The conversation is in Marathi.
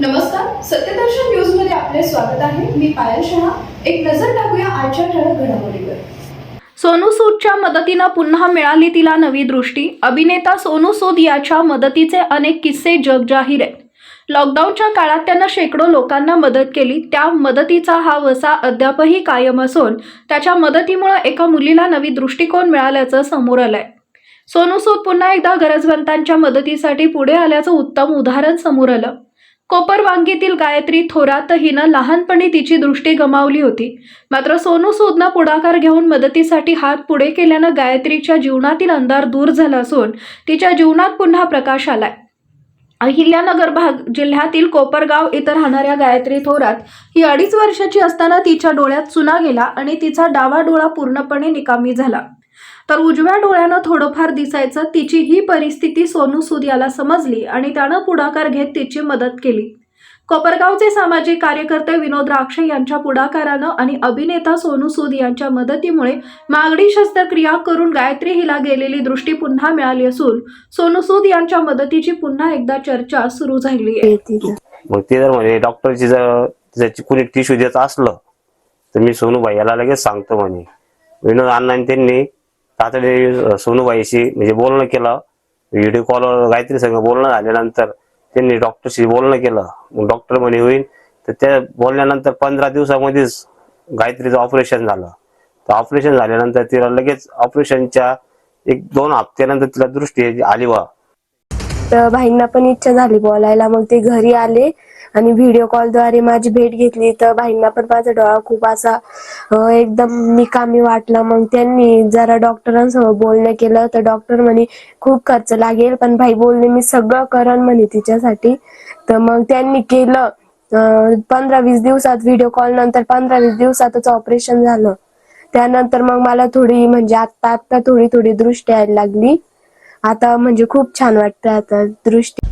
नमस्कार सत्यदर्शन न्यूजमध्ये आपले स्वागत आहे. मी पायल शहा. एक नजर टाकूया आजच्या ठळक घडामोडीवर. सोनू सूदच्या मदतीनं पुन्हा मिळाली तिला नवी दृष्टी. अभिनेता सोनू सूद याच्या मदतीचे अनेक किस्से जगजाहीर आहेत. लॉकडाऊनच्या काळात त्यानं शेकडो लोकांना मदत केली. त्या मदतीचा हा वसा अद्यापही कायम असून त्याच्या मदतीमुळे एका मुलीला नवी दृष्टिकोन मिळाल्याचं समोर आलंय. सोनू सूद पुन्हा एकदा गरजवंतांच्या मदतीसाठी पुढे आल्याचं उत्तम उदाहरण समोर आलं. कोपरवांगीतील गायत्री थोरात हिनं लहानपणी तिची दृष्टी गमावली होती. मात्र सोनू सूदनं पुढाकार घेऊन मदतीसाठी हात पुढे केल्यानं गायत्रीच्या जीवनातील अंधार दूर झाला असून तिच्या जीवनात पुन्हा प्रकाश आलाय. अहिल्यानगर भाग जिल्ह्यातील कोपरगाव इथं राहणाऱ्या गायत्री थोरात ही अडीच वर्षाची असताना तिच्या डोळ्यात चुना गेला आणि तिचा डावा डोळा पूर्णपणे निकामी झाला. तर उजव्या डोळ्यानं थोडंफार दिसायचं तिची ही परिस्थिती सोनू सूद याला समजली आणि त्यानं पुढाकार घेत तिची मदत केली. कोपरगावचे सामाजिक कार्यकर्ते विनोद राक्षे यांच्या पुढाकारानं आणि अभिनेता सोनू सूद यांच्या मदतीमुळे मागणी शस्त्रक्रिया करून गायत्री हिला गेलेली दृष्टी पुन्हा मिळाली असून सोनू सूद यांच्या मदतीची पुन्हा एकदा चर्चा सुरू झाली आहे. मग ते जर म्हणे डॉक्टरची जर त्याची कुणी टिश्यू देत असलं तर मी सोनूबाई याला लगेच सांगतो म्हणे. विनोद अण्णांनी त्यांनी तातडीने सोनूबाईशी म्हणजे बोलणं केलं. व्हिडिओ कॉलवर गायत्री संघ बोलणं झाल्यानंतर त्यांनी डॉक्टरशी बोलणं केलं. मग डॉक्टर म्हणे होईल तर त्या बोलल्यानंतर पंधरा दिवसामध्येच गायत्रीचं ऑपरेशन झालं. तर ऑपरेशन झाल्यानंतर तिला लगेच ऑपरेशनच्या एक दोन हप्त्यानंतर तिला दृष्टी आली वा तर भाईंना पण इच्छा झाली बोलायला. मग ते घरी आले आणि व्हिडिओ कॉलद्वारे माझी भेट घेतली. तर भाईंना पण माझा डोळा खूप असा एकदम निकामी वाटला. मग त्यांनी जरा डॉक्टरांसमोर बोलणं केलं. तर डॉक्टर म्हणे खूप खर्च लागेल पण भाई बोलणे मी सगळं करण म्हणे तिच्यासाठी. तर मग त्यांनी केलं. पंधरा वीस दिवसात व्हिडिओ कॉल नंतर पंधरा वीस दिवसातच ऑपरेशन झालं. त्यानंतर मग मला थोडी म्हणजे आता आता थोडी थोडी दृष्टी यायला लागली. आता म्हणजे खूप छान वाटतं आता दृष्टी